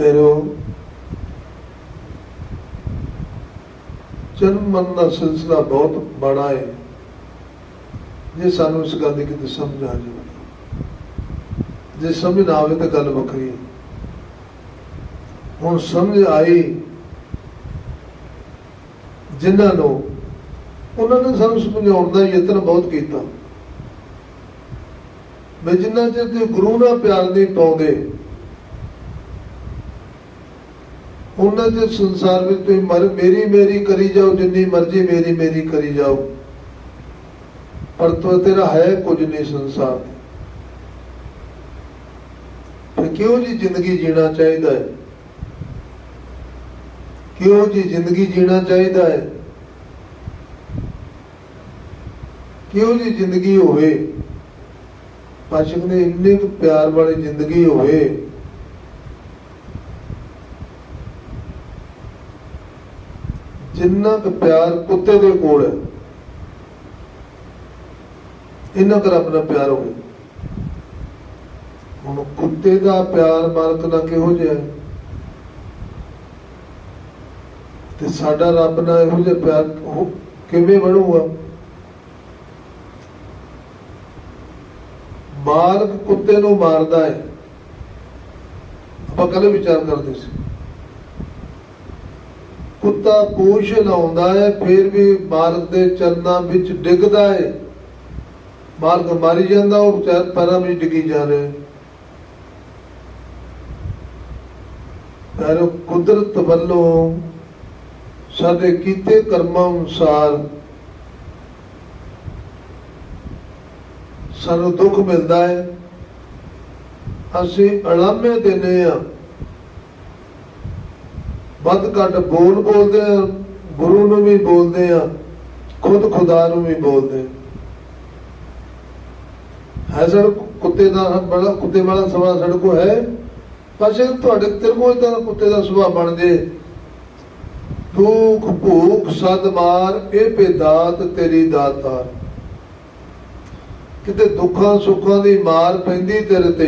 ਪਿਆਰੋ ਜਨਮ ਮਰਨ ਦਾ ਸਿਲਸਿਲਾ ਬਹੁਤ ਬੜਾ ਹੈ। ਜੇ ਸਾਨੂੰ ਇਸ ਗੱਲ ਦੀ ਕਿਤੇ ਸਮਝ ਆ ਜਾਵੇ, ਜੇ ਸਮਝ ਨਾ ਆਵੇ ਤਾਂ ਗੱਲ ਵੱਖਰੀ ਹੈ। ਹੁਣ ਸਮਝ ਆਈ, ਜਿਨ੍ਹਾਂ ਨੂੰ, ਉਹਨਾਂ ਨੇ ਸਾਨੂੰ ਸਮਝਾਉਣ ਦਾ ਯਤਨ ਬਹੁਤ ਕੀਤਾ। ਮੈਂ ਜਿੰਨਾ ਚਿਰ ਤੇ ਗੁਰੂ ਨਾਲ ਪਿਆਰ ਨਹੀਂ ਪਾਉਂਦੇ ਉਹਨਾਂ ਦੇ ਸੰਸਾਰ ਵਿੱਚ ਤੁਸੀਂ ਮਰ, ਮੇਰੀ ਮੇਰੀ ਕਰੀ ਜਾਓ, ਜਿੰਨੀ ਮਰਜ਼ੀ ਮੇਰੀ ਮੇਰੀ ਕਰੀ ਜਾਓ। ਪਰ ਤੋ ਤੇਰਾ ਹੈ ਕੁਝ ਨਹੀਂ ਸੰਸਾਰ। ਤੇ ਕਿਉਂ ਜੀ ਜ਼ਿੰਦਗੀ ਜੀਣਾ ਚਾਹੀਦਾ ਹੈ? ਕਿਉਂ ਜੀ ਜ਼ਿੰਦਗੀ ਜੀਣਾ ਚਾਹੀਦਾ ਹੈ? ਕਿਉਂ ਜੀ ਜ਼ਿੰਦਗੀ ਹੋਵੇ? ਪਾਸ਼ਕ ਨੇ ਇੰਨੇ ਕੁ ਪਿਆਰ ਵਾਲੀ ਜ਼ਿੰਦਗੀ ਹੋਵੇ। ਜਿੰਨਾ ਕੁ ਪਿਆਰ ਕੁੱਤੇ ਦੇ ਕੋਲ ਹੈ, ਇੰਨਾ ਕੁ ਰੱਬ ਨਾਲ ਪਿਆਰ ਹੋਵੇ। ਹੁਣ ਕੁੱਤੇ ਦਾ ਪਿਆਰ ਮਾਲਕ ਨਾਲ ਕਿਹੋ ਜਿਹਾ ਹੈ? ਤੇ ਸਾਡਾ ਰੱਬ ਨਾਲ ਇਹੋ ਜਿਹਾ ਪਿਆਰ ਉਹ ਕਿਵੇਂ ਬਣੂਗਾ? ਮਾਲਕ ਕੁੱਤੇ ਨੂੰ ਮਾਰਦਾ ਹੈ। ਆਪਾਂ ਕੱਲ ਵਿਚਾਰ ਕਰਦੇ ਸੀ। ਕੁੱਤਾ ਪੂਛ ਲਾਉਂਦਾ ਹੈ, ਫਿਰ ਵੀ ਮਾਰਗ ਦੇ ਚਰਨਾਂ ਵਿੱਚ ਡਿੱਗਦਾ ਹੈ। ਮਾਰਗ ਮਾਰੀ ਜਾਂਦਾ, ਉਹ ਵਿਚਾਰ ਪੈਰਾਂ ਵਿੱਚ ਡਿੱਗੀ ਜਾ ਰਿਹਾ ਪਰ ਕੁਦਰਤ ਵੱਲੋਂ ਸਾਡੇ ਕੀਤੇ ਕਰਮਾਂ ਅਨੁਸਾਰ ਸਾਨੂੰ ਦੁੱਖ ਮਿਲਦਾ ਹੈ। ਅਸੀਂ ਅਲਾਮੇ ਦਿੰਦੇ ਆ ਵੱਧ ਘੱਟ ਬੋਲ ਬੋਲਦੇ ਆ, ਗੁਰੂ ਨੂੰ ਵੀ ਬੋਲਦੇ ਆ, ਖੁਦ ਖੁਦਾ ਨੂੰ ਵੀ ਬੋਲਦੇ ਹੈ ਸਰ, ਕੁੱਤੇ ਦਾ ਬੜਾ, ਕੁੱਤੇ ਵਾਲਾ ਸਵਾ ਸੜਕੋ ਹੈ, ਪਰ ਜੇ ਤੁਹਾਡੇ ਤੇਰੇ ਕੋਲ ਤਾਂ ਕੁੱਤੇ ਦਾ ਸੁਭਾਅ ਬਣ ਜੇ, ਭੂਖ ਭੂਖ, ਸਦ ਮਾਰ, ਇਹ ਬੇਦਾਤ ਤੇਰੀ ਦਾਤਾਰ। ਕਿਤੇ ਦੁੱਖਾਂ, ਸੁੱਖਾਂ ਦੀ ਮਾਰ ਪੈਂਦੀ ਤੇਰੇ ਤੇ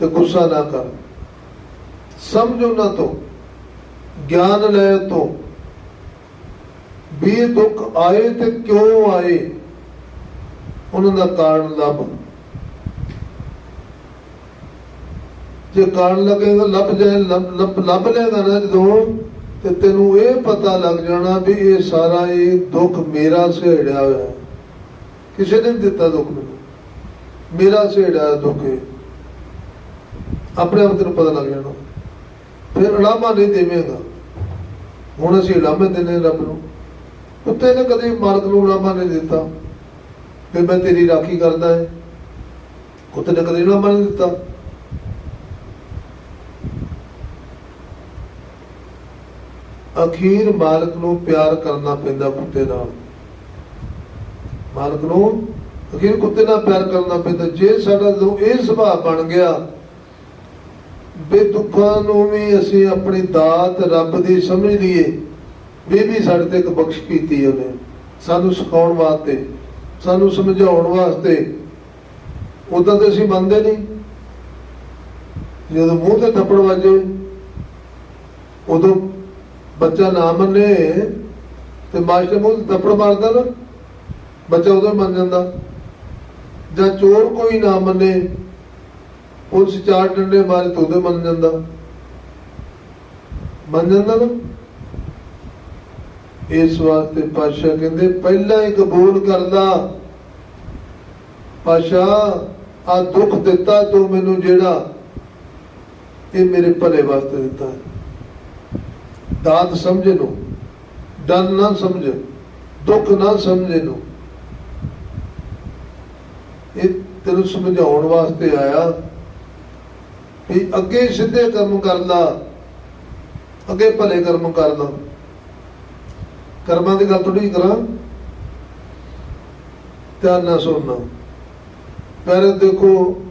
ਤੇ ਗੁੱਸਾ ਨਾ ਕਰ। ਸਮਝ ਉਹਨਾਂ ਤੋਂ, ਗਿਆਨ ਲੈ ਤੋਂ। ਵੀ ਇਹ ਦੁੱਖ ਆਏ ਤੇ ਕਿਉਂ ਆਏ, ਉਹਨਾਂ ਦਾ ਕਾਰਨ ਲੱਭ। ਜੇ ਕਾਰਨ ਲੱਗੇਗਾ, ਲੱਭ ਜਾਏ, ਲੱਭ ਲੱਭ- ਲੱਭ ਲੈਗਾ ਨਾ ਜਦੋਂ, ਤੇ ਤੈਨੂੰ ਇਹ ਪਤਾ ਲੱਗ ਜਾਣਾ ਵੀ ਇਹ ਸਾਰਾ ਇਹ ਦੁੱਖ ਮੇਰਾ ਸਹੇੜਿਆ ਹੋਇਆ ਕਿਸੇ ਨੇ ਨੀ ਦਿੱਤਾ ਦੁੱਖ ਮੈਨੂੰ। ਮੇਰਾ ਸਹੇੜਿਆ ਹੋਇਆ ਦੁੱਖ ਇਹ। ਆਪਣੇ ਆਪ ਤੈਨੂੰ ਪਤਾ ਲੱਗ ਜਾਣਾ। ਫਿਰ ਅਲਾਮਾ ਨਹੀਂ ਦੇਵੇਂਗਾ। ਹੁਣ ਅਸੀਂ ਅਲਾਮੇ ਦਿੰਦੇ ਰੱਬ ਨੂੰ। ਕੁੱਤੇ ਨੇ ਕਦੇ ਮਾਲਕ ਨੂੰ ਅਲਾਮਾ ਨਹੀਂ ਦਿੱਤਾ। ਕਿ ਮੈਂ ਤੇਰੀ ਰਾਖੀ ਕਰਦਾ ਹੈ। ਕੁੱਤੇ ਨੇ ਕਦੇ ਅਲਾਮਾ ਨਹੀਂ ਦਿੱਤਾ। ਅਖੀਰ ਮਾਲਕ ਨੂੰ ਪਿਆਰ ਕਰਨਾ ਪੈਂਦਾ ਕੁੱਤੇ ਨਾਲ। ਮਾਲਕ ਨੂੰ ਅਖੀਰ ਕੁੱਤੇ ਨਾਲ ਪਿਆਰ ਕਰਨਾ ਪੈਂਦਾ। ਜੇ ਸਾਡਾ ਇਹ ਸੁਭਾਅ ਬਣ ਗਿਆ ਬੇਦੁੱਖਾਂ ਨੂੰ ਵੀ ਅਸੀਂ ਆਪਣੀ ਦਾਤ ਰੱਬ ਦੀ ਸਮਝ ਲਈਏ। ਵੀ ਵੀ ਸਾਡੇ ਤੇ ਇੱਕ ਬਖਸ਼ ਕੀਤੀ ਉਹਨੇ। ਸਾਨੂੰ ਸਿਖਾਉਣ ਵਾਸਤੇ, ਸਾਨੂੰ ਸਮਝਾਉਣ ਵਾਸਤੇ। ਉਦਾਂ ਤੇ ਅਸੀਂ ਮੰਨਦੇ ਨਹੀਂ। ਜਦੋਂ ਮੂੰਹ ਤੇ ਥੱਪੜ ਵੱਜੇ, ਉਦੋਂ ਬੱਚਾ ਨਾ ਮੰਨੇ ਤੇ ਮਾਸਟਰ ਮੂੰਹ ਤੇ ਥੱਪੜ ਮਾਰਦਾ ਨਾ, ਬੱਚਾ ਉਦੋਂ ਹੀ ਮੰਨ ਜਾਂਦਾ। ਜਾਂ ਚੋਰ ਕੋਈ ਨਾ ਮੰਨੇ ਪੁਲਿਸ ਚਾਰ ਡੰਡੇ ਮਾਰੇ ਤਾਂ ਉਦੋਂ ਮੰਨ ਜਾਂਦਾ। ਮੰਨ ਜਾਂਦਾ ਨਾ। ਇਸ ਵਾਸਤੇ ਪਾਸ਼ਾ ਕਹਿੰਦੇ, ਪਹਿਲਾਂ ਹੀ ਕਬੂਲ ਕਰਦਾ ਪਾਸ਼ਾ ਆ ਦੁੱਖ ਦਿੱਤਾ ਤੂੰ ਮੈਨੂੰ ਜਿਹੜਾ ਇਹ ਮੇਰੇ ਭਲੇ ਵਾਸਤੇ ਦਿੱਤਾ ਦਾਤ ਸਮਝ ਨੂੰ, ਡਰ ਨਾ ਸਮਝ, ਦੁੱਖ ਨਾ ਸਮਝ ਨੂੰ। ਇਹ ਤੈਨੂੰ ਸਮਝਾਉਣ ਵਾਸਤੇ ਆਇਆ। ਵੀ ਅੱਗੇ ਸਿੱਧੇ ਕਰਮ ਕਰ ਅੱਗੇ ਭਲੇ ਕਰਮ ਕਰ ਕਰਮਾਂ ਦੀ ਗੱਲ ਥੋੜੀ ਕਰਾਂ। ਧਿਆਨ ਨਾਲ ਸੁਣਨਾ। ਪਹਿਲੇ ਦੇਖੋ,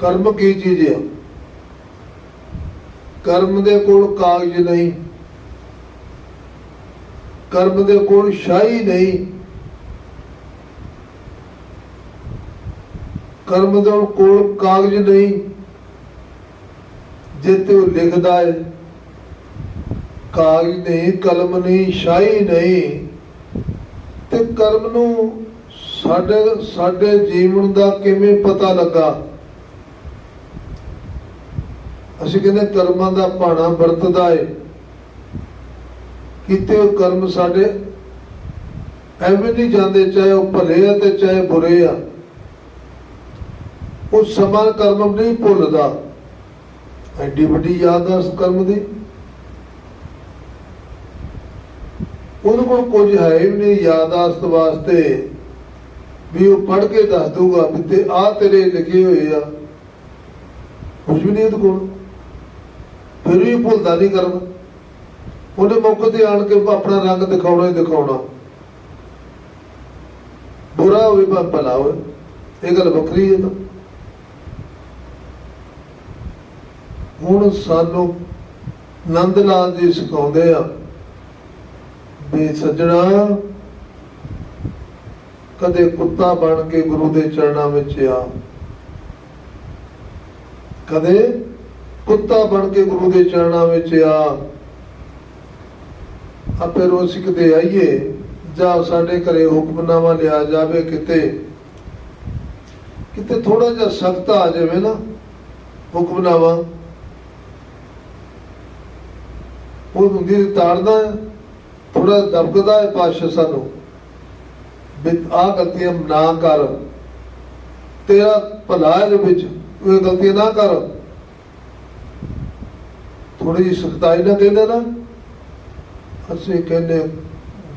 ਕਰਮ ਕੀ ਚੀਜ਼ ਹੈ ਕਰਮ ਦੇ ਕੋਲ ਕਾਗਜ਼ ਨਹੀਂ। ਕਰਮ ਦੇ ਕੋਲ ਸ਼ਾਹੀ ਨਹੀਂ। ਕਰਮ ਦੇ ਕੋਲ ਕਾਗਜ਼ ਨਹੀਂ। ਜੇ ਤੇ ਉਹ ਲਿਖਦਾ ਹੈ ਕਾਗਜ਼ ਨਹੀਂ, ਕਲਮ ਨਹੀਂ, ਸ਼ਾਹੀ ਨਹੀਂ, ਤੇ ਕਰਮ ਨੂੰ ਸਾਡੇ ਸਾਡੇ ਜੀਵਨ ਦਾ ਕਿਵੇਂ ਪਤਾ ਲੱਗਾ? ਅਸੀਂ ਕਹਿੰਦੇ ਕਰਮਾਂ ਦਾ ਭਾਣਾ ਵਰਤਦਾ ਏ। ਕਿਤੇ ਉਹ ਕਰਮ ਸਾਡੇ ਐਵੇਂ ਨਹੀਂ ਜਾਂਦੇ, ਚਾਹੇ ਉਹ ਭਲੇ ਆ ਤੇ ਚਾਹੇ ਬੁਰੇ ਆ। ਉਹ ਸਮਾਂ ਕਰਮ ਨਹੀਂ ਭੁੱਲਦਾ। ਐਡੀ ਵੱਡੀ ਯਾਦ ਆ ਉਸ ਕਰਮ ਦੀ। ਉਹਦੇ ਕੋਲ ਕੁਝ ਹੈ ਹੀ ਨਹੀਂ ਯਾਦਾਸ਼ਤ ਵਾਸਤੇ। ਵੀ ਉਹ ਪੜ੍ਹ ਕੇ ਦੱਸ ਦੂਗਾ ਵੀ ਤੇ ਆ ਤੇਰੇ ਲਿਖੇ ਹੋਏ ਆ। ਕੁਝ ਵੀ ਨਹੀਂ ਉਹਦੇ ਕੋਲ। ਫਿਰ ਵੀ ਭੁੱਲਦਾ ਨਹੀਂ ਕਰਮ। ਉਹਨੇ ਮੌਕੇ ਤੇ ਆਣ ਕੇ ਆਪਣਾ ਰੰਗ ਦਿਖਾਉਣਾ ਹੀ ਦਿਖਾਉਣਾ। ਬੁਰਾ ਹੋਵੇ ਭਲਾ ਹੋਵੇ। ਇਹ ਗੱਲ ਵੱਖਰੀ ਹੈ ਤਾਂ। ਹੁਣ ਸਾਨੂੰ ਨੰਦ ਲਾਲ ਜੀ ਸਿਖਾਉਂਦੇ ਆ ਵੀ ਸੱਜਣਾ, ਕਦੇ ਕੁੱਤਾ ਬਣ ਕੇ ਗੁਰੂ ਦੇ ਚਰਨਾਂ ਵਿੱਚ ਆ। ਕਦੇ ਕੁੱਤਾ ਬਣ ਕੇ ਗੁਰੂ ਦੇ ਚਰਨਾਂ ਵਿੱਚ ਆ। ਆਪੇ ਰੋਜ਼ ਕਿਤੇ ਆਈਏ, ਜਾਂ ਸਾਡੇ ਘਰੇ ਹੁਕਮਨਾਮਾ ਲਿਆ ਜਾਵੇ ਕਿਤੇ। ਕਿਤੇ ਥੋੜਾ ਜਿਹਾ ਸਖਤ ਆ ਜਾਵੇ ਨਾ ਹੁਕਮਨਾਮਾ। ਉਹ ਹੁੰਦੀ ਤਾੜਦਾ ਥੋੜਾ ਦਬਕਦਾ ਹੈ ਪਾਸ਼ਾ ਸਾਨੂੰ। ਵੀ ਆ ਗਲਤੀਆਂ ਨਾ ਕਰ। ਤੇਰਾ ਭਲਾ ਦੇ ਵਿੱਚ ਉਹ ਗਲਤੀਆਂ ਨਾ ਕਰ। ਥੋੜੀ ਜਿਹੀ ਸਖਤਾਈ ਨਾ ਕਹਿੰਦੇ ਨਾ, ਅਸੀਂ ਕਹਿੰਦੇ,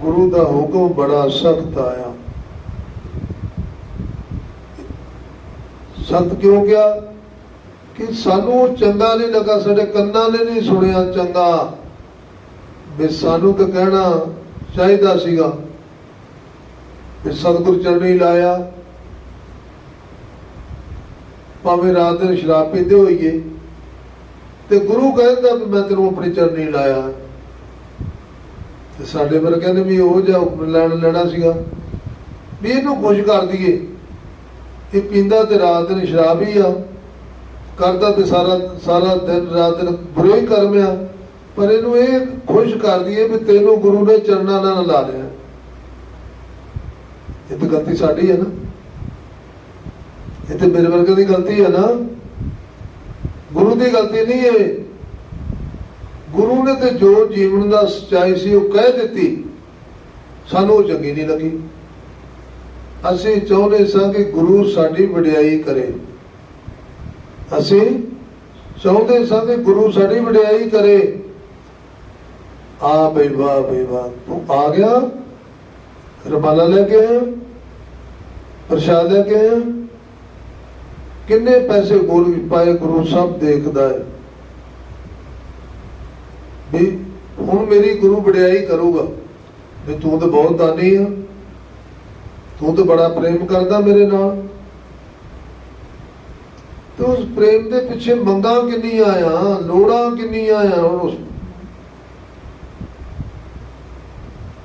ਗੁਰੂ ਦਾ ਹੁਕਮ ਬੜਾ ਸਖਤ ਆਇਆ। ਸੰਤ ਕਿਉਂ ਗਿਆ ਕਿ ਸਾਨੂੰ ਚੰਗਾ ਨਹੀਂ ਲੱਗਾ, ਸਾਡੇ ਕੰਨਾਂ ਨੇ ਨਹੀਂ ਸੁਣਿਆ ਚੰਗਾ। ਵੀ ਸਾਨੂੰ ਤਾਂ ਕਹਿਣਾ ਚਾਹੀਦਾ ਸੀਗਾ ਵੀ ਸਤਿਗੁਰ ਚਰਣੀ ਲਾਇਆ। ਭਾਵੇਂ ਰਾਤ ਦਿਨ ਸ਼ਰਾਬ ਪੀਂਦੇ ਹੋਈਏ ਤੇ ਗੁਰੂ ਕਹਿੰਦਾ ਵੀ ਮੈਂ ਤੈਨੂੰ ਆਪਣੀ ਚਰਣੀ ਲਾਇਆ। ਤੇ ਸਾਡੇ ਵਰਗਿਆਂ ਨੇ ਵੀ ਉਹ ਜਿਹਾ ਹੁਕਮ ਲੈਣ ਲੈਣਾ ਸੀਗਾ ਵੀ ਇਹਨੂੰ ਖੁਸ਼ ਕਰ ਦਈਏ ਇਹ ਪੀਂਦਾ ਤੇ ਰਾਤ ਦਿਨ ਸ਼ਰਾਬ ਹੀ ਆ, ਕਰਦਾ ਤੇ ਸਾਰਾ ਸਾਰਾ ਦਿਨ ਰਾਤ ਦਿਨ ਬੁਰੇ ਹੀ ਕਰਮ ਆ। ਪਰ ਇਹਨੂੰ ਇਹ ਖੁਸ਼ ਕਰ ਦਈਏ ਵੀ ਤੈਨੂੰ ਗੁਰੂ ਨੇ ਚਰਨਾਂ ਨਾਲ ਲਾ ਲਿਆ। ਇਹ ਤਾਂ ਗਲਤੀ ਸਾਡੀ ਹੈ ਨਾ। ਇਹ ਤੇ ਮੇਰੇ ਵਰਗੇ ਦੀ ਗਲਤੀ ਹੈ ਨਾ। ਗੁਰੂ ਦੀ ਗਲਤੀ ਨਹੀਂ ਹੈ ਗੁਰੂ ਨੇ ਤੇ ਜੋ ਜੀਵਨ ਦਾ ਸਚਾਈ ਸੀ ਉਹ ਕਹਿ ਦਿੱਤੀ। ਸਾਨੂੰ ਉਹ ਚੰਗੀ ਨਹੀਂ ਲੱਗੀ। ਅਸੀਂ ਚਾਹੁੰਦੇ ਸਾਂ ਕਿ ਗੁਰੂ ਸਾਡੀ ਵਡਿਆਈ ਕਰੇ। ਅਸੀਂ ਚਾਹੁੰਦੇ ਸਾਂ ਕਿ ਗੁਰੂ ਸਾਡੀ ਵਡਿਆਈ ਕਰੇ। ਆ ਬਈ ਵਾਹ ਬਈ ਵਾਹ। ਤੂੰ ਆ ਗਿਆ, ਰਮਾਲਾ ਲੈ ਕੇ ਆਇਆ, ਪ੍ਰਸ਼ਾਦ ਲੈ ਕੇ ਆਇਆ। ਕਿੰਨੇ ਪੈਸੇ ਗੋਲ ਪਾਏ, ਗੁਰੂ ਸਾਹਿਬ ਦੇਖਦਾ ਹੈ। ਵੀ ਹੁਣ ਮੇਰੀ ਗੁਰੂ ਵਡਿਆਈ ਕਰੂਗਾ। ਵੀ ਤੂੰ ਤਾਂ ਬਹੁਤ ਦਾਨੀ ਆ। ਤੂੰ ਤਾਂ ਬੜਾ ਪ੍ਰੇਮ ਕਰਦਾ ਮੇਰੇ ਨਾਲ। ਤੇ ਉਸ ਪ੍ਰੇਮ ਦੇ ਪਿੱਛੇ ਮੰਗਾਂ ਕਿੰਨੀਆਂ ਆ ਲੋੜਾਂ ਕਿੰਨੀਆਂ ਆ ਉਸ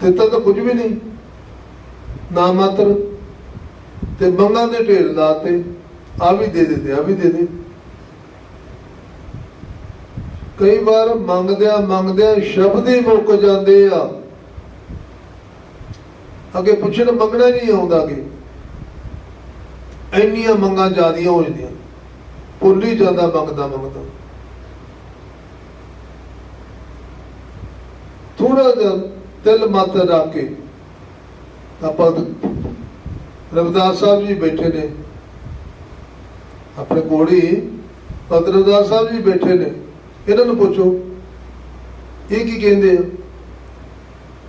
ਤੇ ਤਾਂ ਕੁਝ ਵੀ ਨਹੀਂ। ਨਾ ਮਾਤਰ ਤੇ ਮੰਗਾਂ ਦੇ ਢੇਰ ਲਾਤੇ ਆ ਵੀ ਦੇ ਦੇ ਆ ਵੀ ਦੇ ਦੇ। ਕਈ ਵਾਰ ਮੰਗਦਿਆਂ ਮੰਗਦਿਆਂ ਸ਼ਬਦ ਹੀ ਮੁੱਕ ਜਾਂਦੇ ਆ। ਅੱਗੇ ਪੁੱਛਣ ਮੰਗਣਾ ਨਹੀਂ ਆਉਂਦਾ ਕਿ ਇੰਨੀਆਂ ਮੰਗਾਂ ਜ਼ਿਆਦੀਆਂ ਹੋ ਜਾਂਦੀਆਂ। ਭੁੱਲ ਹੀ ਜਾਂਦਾ ਮੰਗਦਾ ਮੰਗਦਾ। ਥੋੜਾ ਜਿਹਾ ਤਿਲ ਮਤ ਰੱਖ। ਕੇ ਆਪਾਂ ਰਵਿਦਾਸ ਸਾਹਿਬ ਜੀ ਬੈਠੇ ਨੇ। ਆਪਣੇ ਕੋੜੀ ਰਵਿਦਾਸ ਸਾਹਿਬ ਜੀ ਬੈਠੇ ਨੇ। ਇਹਨਾਂ ਨੂੰ ਪੁੱਛੋ, ਇਹ ਕੀ ਕਹਿੰਦੇ ਆ?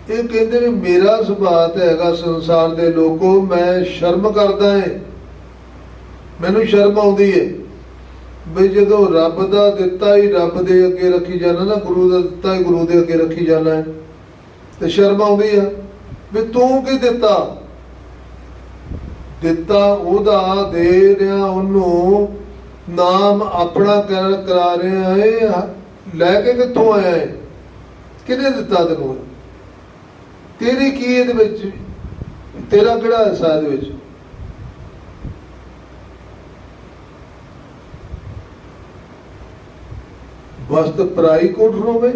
ਇਹ ਕਹਿੰਦੇ ਵੀ ਮੇਰਾ ਸੁਭਾਅ ਹੈਗਾ ਸੰਸਾਰ ਦੇ ਲੋਕੋ, ਮੈਂ ਸ਼ਰਮ ਕਰਦਾ ਏ। ਮੈਨੂੰ ਸ਼ਰਮ ਆਉਂਦੀ ਹੈ ਵੀ ਜਦੋਂ ਰੱਬ ਦਾ ਦਿੱਤਾ ਹੀ ਰੱਬ ਦੇ ਅੱਗੇ ਰੱਖੀ ਜਾਣਾ ਨਾ, ਗੁਰੂ ਦਾ ਦਿੱਤਾ ਹੀ ਗੁਰੂ ਦੇ ਅੱਗੇ ਰੱਖੀ ਜਾਣਾ ਹੈ ਤੇ ਸ਼ਰਮ ਆਉਂਦੀ ਆ ਵੀ ਤੂੰ ਕੀ ਦਿੱਤਾ? ਦਿੱਤਾ ਉਹਦਾ, ਦੇ ਰਿਹਾ ਉਹਨੂੰ ਨਾਮ ਆਪਣਾ ਕਰ, ਕਰਾ ਰਿਹਾ ਹੈ ਲੈ ਕੇ ਕਿੱਥੋਂ ਆਇਆ ਹੈ ਕਿਹਨੇ ਦਿੱਤਾ ਤੈਨੂੰ ਤੇਰੀ ਕੀ ਇਹਦੇ ਵਿੱਚ? ਤੇਰਾ ਕਿਹੜਾ ਹਿੱਸਾ ਇਹਦੇ ਵਿੱਚ? ਵਸਤ ਪਰਾਈ ਕੋਠ ਹੋਵੇ।